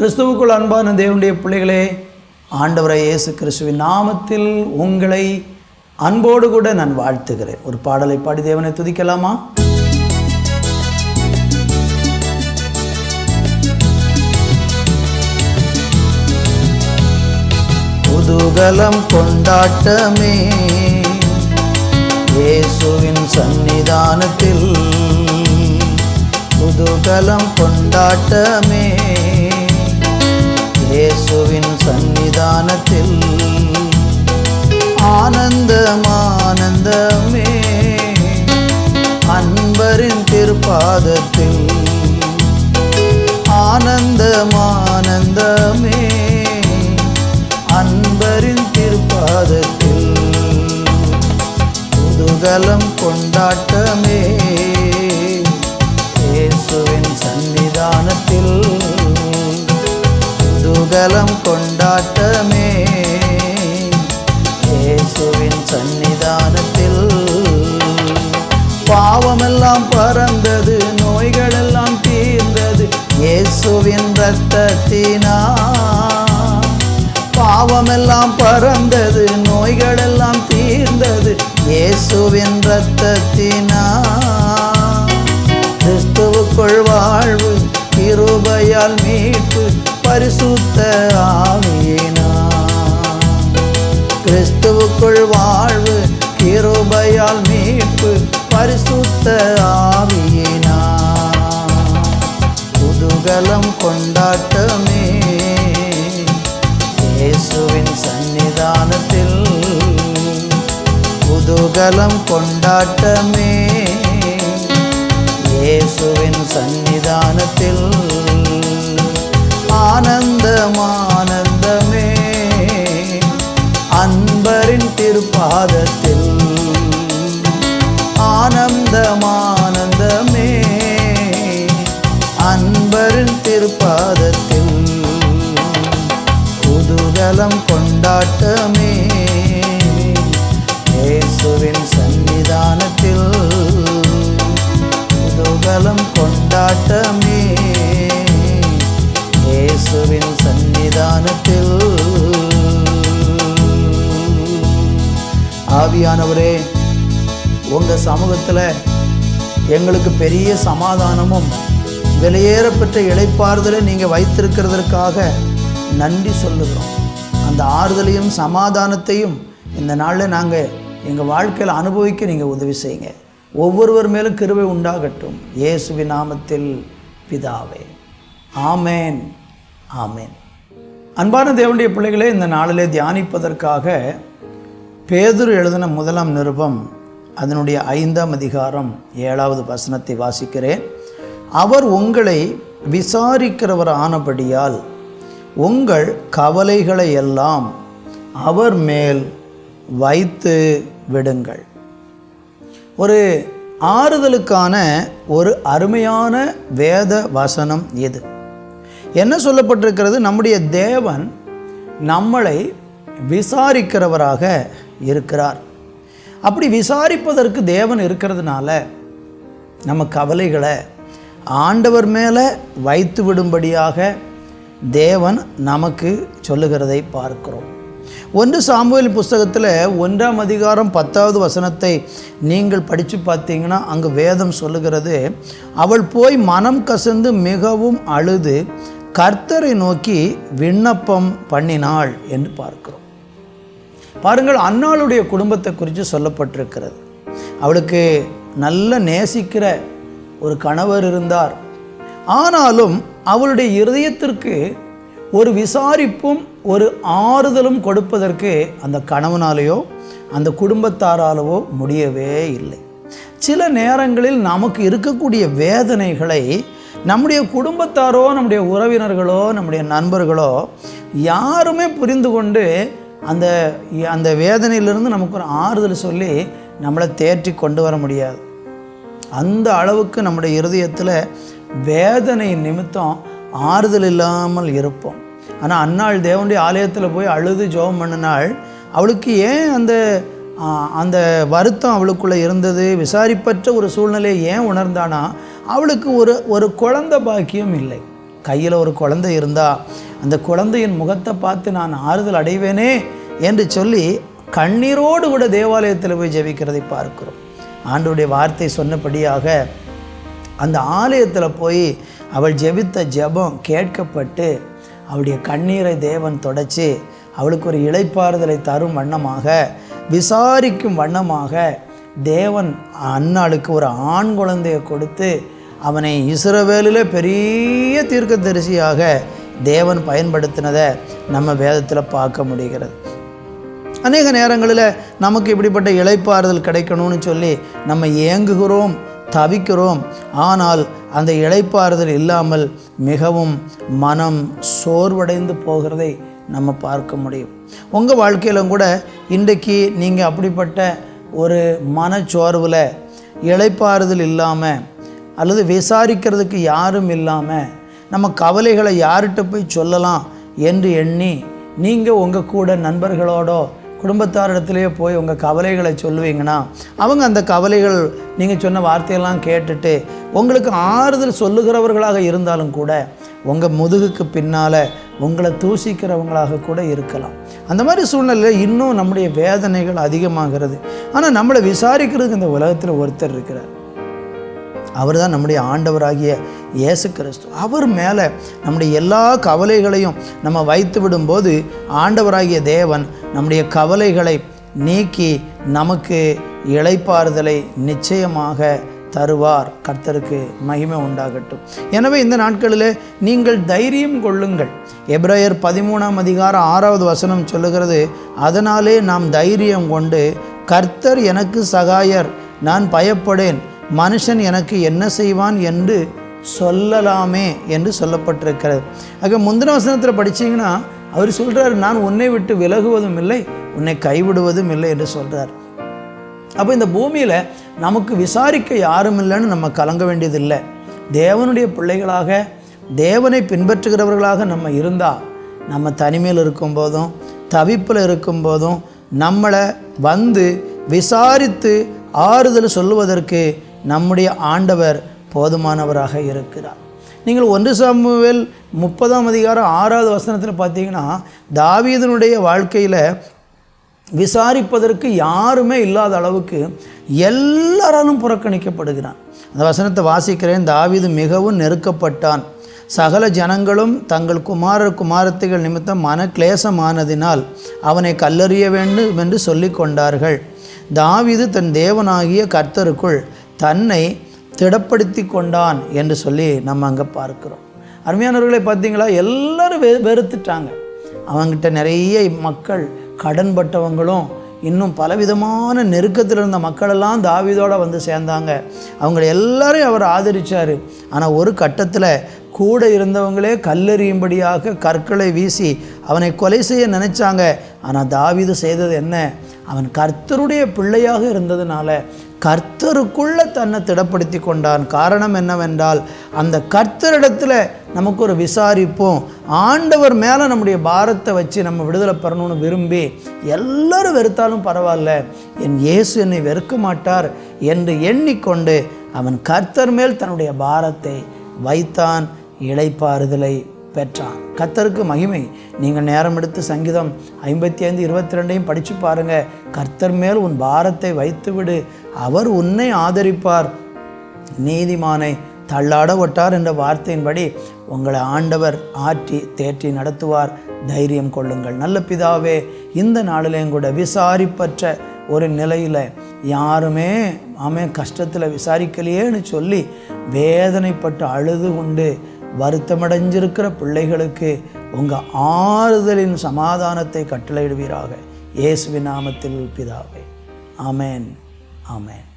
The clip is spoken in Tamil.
கிறிஸ்துவுக்குள் அன்பான தேவனுடைய பிள்ளைகளே ஆண்டவரை இயேசு கிறிஸ்துவின் நாமத்தில் உங்களை அன்போடு கூட நான் வாழ்த்துகிறேன். ஒரு பாடலை பாடி தேவனை துதிக்கலாமா? குதூகலம் கொண்டாட்டமே இயேசுவின் சந்நிதானத்தில் குதூகலம் கொண்டாட்டமே. இயேசுவின் சன்னிதானத்தில் ஆனந்தம் ஆனந்தமே அன்பரின் திருப்பாதத்தில் ஆனந்தம் ஆனந்தமே அன்பரின் திருப்பாதத்தில் குதூகலம் கொண்டாட்டமே குதூகலம் கொண்டாட்டமே. இயேசுவின் சன்னிதானத்தில் பாவமெல்லாம் பறந்தது நோய்களெல்லாம் தீர்ந்தது. இயேசுவின் ரத்தத்தினா பாவமெல்லாம் பறந்தது பரிசுத்த ஆவியினா குதூகலம் கொண்டாட்டமே. இயேசுவின் சன்னிதானத்தில் குதூகலம் கொண்டாட்டமே. இயேசுவின் சன்னிதானத்தில் குதூகலம் கொண்டாட்டமே. இயேசுவின் சன்னிதானத்தில் குதூகலம் கொண்டாட்டமே. இயேசுவின் சன்னிதானத்தில் ஆவியானவரே உங்கள் சமூகத்தில் எங்களுக்கு பெரிய சமாதானமும் வெளியேறப்பெற்ற இழைப்பாறுதலை நீங்கள் வைத்திருக்கிறதற்காக நன்றி சொல்லுகிறோம். அந்த ஆறுதலையும் சமாதானத்தையும் இந்த நாளில் நாங்கள் எங்கள் வாழ்க்கையில் அனுபவிக்க நீங்கள் உதவி செய்யுங்க. ஒவ்வொருவர் மேலும் கிருபை உண்டாகட்டும். இயேசுவி நாமத்தில் பிதாவே. ஆமேன். ஆமேன். அன்பான தேவனுடைய பிள்ளைகளே இந்த நாளிலே தியானிப்பதற்காக பேதுரு எழுதின முதலாம் நிருபம் அதனுடைய ஐந்தாம் அதிகாரம் ஏழாவது வசனத்தை வாசிக்கிறேன். அவர் உங்களை விசாரிக்கிறவர் ஆனபடியால் உங்கள் கவலைகளை எல்லாம் அவர் மேல் வைத்து விடுங்கள். ஒரு ஆறுதலுக்கான ஒரு அருமையான வேத வசனம் இது. என்ன சொல்லப்பட்டிருக்கிறது? நம்முடைய தேவன் நம்மளை விசாரிக்கிறவராக இருக்கிறார். அப்படி விசாரிப்பதற்கு தேவன் இருக்கிறதுனால நம்ம கவலைகளை ஆண்டவர் மேலே வைத்து விடும்படியாக தேவன் நமக்கு சொல்லுகிறதை பார்க்கிறோம். ஒன்று சாமுவேல் புஸ்தகத்தில் ஒன்றாம் அதிகாரம் பத்தாவது வசனத்தை நீங்கள் படித்து பார்த்தீங்கன்னா அங்கு வேதம் சொல்லுகிறது அவள் போய் மனம் கசந்து மிகவும் அழுது கர்த்தரை நோக்கி விண்ணப்பம் பண்ணினாள் என்று பார்க்கிறோம். பாருங்கள் அன்னாளுடைய குடும்பத்தை குறித்து சொல்லப்பட்டிருக்கிறது. அவளுக்கு நல்ல நேசிக்கிற ஒரு கணவர் இருந்தார். ஆனாலும் அவளுடைய இருதயத்திற்கு ஒரு விசாரிப்பும் ஒரு ஆறுதலும் கொடுப்பதற்கு அந்த கணவனாலேயோ அந்த குடும்பத்தாராலவோ முடியவே இல்லை. சில நேரங்களில் நமக்கு இருக்கக்கூடிய வேதனைகளை நம்முடைய குடும்பத்தாரோ நம்முடைய உறவினர்களோ நம்முடைய நண்பர்களோ யாருமே புரிந்து கொண்டு அந்த அந்த வேதனையிலிருந்து நமக்கு ஒரு ஆறுதல் சொல்லி நம்மளை தேற்றி கொண்டு வர முடியாது. அந்த அளவுக்கு நம்முடைய இருதயத்தில் வேதனை நிமித்தம் ஆறுதல் இல்லாமல் இருப்போம். ஆனால் அன்னாள் தேவனுடைய ஆலயத்தில் போய் அழுது ஜெபம் பண்ணினாள். அவளுக்கு ஏன் அந்த அந்த வருத்தம் அவளுக்குள்ளே இருந்தது? விசாரிப்பற்ற ஒரு சூழ்நிலையை ஏன் உணர்ந்தானா? அவளுக்கு ஒரு ஒரு குழந்தை பாக்கியம் இல்லை. கையில் ஒரு குழந்தை இருந்தால் அந்த குழந்தையின் முகத்தை பார்த்து நான் ஆறுதல் அடைவேனே என்று சொல்லி கண்ணீரோடு கூட தேவாலயத்தில் போய் ஜெபிக்கிறதை பார்க்கிறோம். ஆண்டுடைய வார்த்தை சொன்னபடியாக அந்த ஆலயத்தில் போய் அவள் ஜெபித்த ஜெபம் கேட்கப்பட்டு அவளுடைய கண்ணீரை தேவன் தொடச்சி அவளுக்கு ஒரு இழைப்பாறுதலை தரும் வண்ணமாக விசாரிக்கும் வண்ணமாக தேவன் அன்னாளுக்கு ஒரு ஆண் குழந்தையை கொடுத்து அவனை இசுரவேலில் பெரிய தீர்க்கதரிசியாக தேவன் பயன்படுத்தினதை நம்ம வேதத்தில் பார்க்க முடிகிறது. அநேக நேரங்களில் நமக்கு இப்படிப்பட்ட இழைப்பாறுதல் கிடைக்கணும்னு சொல்லி நம்ம ஏங்குகிறோம் தவிக்கிறோம் ஆனால் அந்த இழைப்பாறுதல் இல்லாமல் மிகவும் மனம் சோர்வடைந்து போகிறதை நம்ம பார்க்க முடியும். உங்கள் வாழ்க்கையிலும் கூட இன்றைக்கு நீங்கள் அப்படிப்பட்ட ஒரு மனச்சோர்வில் இழைப்பாறுதல் இல்லாமல் அல்லது விசாரிக்கிறதுக்கு யாரும் இல்லாமல் நம்ம கவலைகளை யார்கிட்ட போய் சொல்லலாம் என்று எண்ணி நீங்கள் உங்கள் கூட நண்பர்களோடோ குடும்பத்தாரிடத்துலேயே போய் உங்கள் கவலைகளை சொல்லுவீங்கன்னா அவங்க அந்த கவலைகள் நீங்கள் சொன்ன வார்த்தையெல்லாம் கேட்டுட்டு உங்களுக்கு ஆறுதல் சொல்லுகிறவர்களாக இருந்தாலும் கூட உங்கள் முதுகுக்கு பின்னால் உங்களை தூசிக்கிறவங்களாக கூட இருக்கலாம். அந்த மாதிரி சூழ்நிலையில் இன்னும் நம்முடைய வேதனைகள் அதிகமாகிறது. ஆனால் நம்மளை விசாரிக்கிறதுக்கு இந்த உலகத்தில் ஒருத்தர் இருக்கிறார். அவர் தான் நம்முடைய ஆண்டவராகிய இயேசு கிறிஸ்து. அவர் மேலே நம்முடைய எல்லா கவலைகளையும் நம்ம வைத்து விடும்போது ஆண்டவராகிய தேவன் நம்முடைய கவலைகளை நீக்கி நமக்கு இழைப்பாறுதலை நிச்சயமாக தருவார். கர்த்தருக்கு மகிமை உண்டாகட்டும். எனவே இந்த நாட்களில் நீங்கள் தைரியம் கொள்ளுங்கள். எப்ராயர் பதிமூணாம் அதிகாரம் ஆறாவது வசனம் சொல்லுகிறது அதனாலே நாம் தைரியம் கொண்டு கர்த்தர் எனக்கு சகாயர் நான் பயப்படேன். மனுஷன் எனக்கு என்ன செய்வான் என்று சொல்லலாமே என்று சொல்லப்பட்டிருக்கிறது. ஆக முந்தின வசனத்தில் படித்தீங்கன்னா அவர் சொல்கிறார் நான் உன்னை விட்டு விலகுவதும் இல்லை உன்னை கைவிடுவதும் இல்லை என்று சொல்கிறார் அப்போ இந்த பூமியில் நமக்கு விசாரிக்க யாரும் இல்லைன்னு நம்ம கலங்க வேண்டியதில்லை. தேவனுடைய பிள்ளைகளாக தேவனை பின்பற்றுகிறவர்களாக நம்ம இருந்தால் நம்ம தனிமையில் இருக்கும்போதும் தவிப்பில் இருக்கும்போதும் நம்மளை வந்து விசாரித்து ஆறுதல் சொல்லுவதற்கு நம்முடைய ஆண்டவர் போதுமானவராக இருக்கிறார். நீங்கள் ஒன்று சாமுவேல் முப்பதாம் அதிகாரம் ஆறாவது வசனத்தில் பார்த்தீங்கன்னா தாவீதனுடைய வாழ்க்கையில் விசாரிப்பதற்கு யாருமே இல்லாத அளவுக்கு எல்லாராலும் புறக்கணிக்கப்படுகிறான். அந்த வசனத்தை வாசிக்கிறேன். தாவீது மிகவும் நெருக்கப்பட்டான். சகல ஜனங்களும் தங்கள் குமாரர் குமாரத்திகள் நிமித்தம் மன கிளேசமானதினால் அவனை கல்லறிய வேண்டும் என்று சொல்லி கொண்டார்கள் தாவீது தன் தேவனாகிய கர்த்தருக்குள் தன்னை திடப்படுத்தி கொண்டான் என்று சொல்லி நம்ம அங்கே பார்க்கிறோம். அருமையானவர்களை பார்த்தீங்களா? எல்லோரும் வெ வெறுத்துட்டாங்க. அவங்ககிட்ட நிறைய மக்கள் கடன்பட்டவங்களும் இன்னும் பலவிதமான நெருக்கத்தில் இருந்த மக்களெல்லாம் தாவிதோடு வந்து சேர்ந்தாங்க. அவங்கள எல்லாரையும் அவர் ஆதரித்தார் ஆனால் ஒரு கட்டத்தில் கூட இருந்தவங்களே கல்லெறியும்படியாக கற்களை வீசி அவனை கொலை செய்ய நினைச்சாங்க. ஆனால் தாவிது செய்தது என்ன? அவன் கர்த்தருடைய பிள்ளையாக இருந்ததுனால கர்த்தருக்குள்ள தன்னை திடப்படுத்தி கொண்டான். காரணம் என்னவென்றால் அந்த கர்த்தரிடத்தில் நமக்கு ஒரு விசாரிப்போம். ஆண்டவர் மேலே நம்முடைய பாரத்தை வச்சு நம்ம விடுதலை பெறணும்னு விரும்பி எல்லாரும் வெறுத்தாலும் பரவாயில்ல. என் இயேசு என்னை வெறுக்க மாட்டார் என்று எண்ணிக்கொண்டு அவன் கர்த்தர் மேல் தன்னுடைய பாரத்தை வைத்தான் இளைப்பாறுதலை பெற்றான் கர்த்தருக்கு மகிமை. நீங்கள் நேரம் எடுத்து சங்கீதம் ஐம்பத்தி ஐந்து இருபத்தி ரெண்டையும் படித்து பாருங்கள் கர்த்தர் மேல் உன் பாரத்தை வைத்து விடு அவர் உன்னை ஆதரிப்பார். நீதிமானை தள்ளாட ஒட்டார் என்ற வார்த்தையின்படி உங்களை ஆண்டவர் ஆற்றி தேற்றி நடத்துவார். தைரியம் கொள்ளுங்கள். நல்ல பிதாவே இந்த நாளிலேயும் கூட விசாரிப்பற்ற ஒரு நிலையில் யாருமே ஆமே கஷ்டத்தில் விசாரிக்கலையேன்னு சொல்லி வேதனைப்பட்டு அழுது கொண்டு வருத்தமடைஞ்சிருக்கிற பிள்ளைகளுக்கு உங்கள் ஆறுதலின் சமாதானத்தை கட்டளையிடுவீராக. இயேசுவின் நாமத்தில் பிதாவே. ஆமேன். ஆமேன்.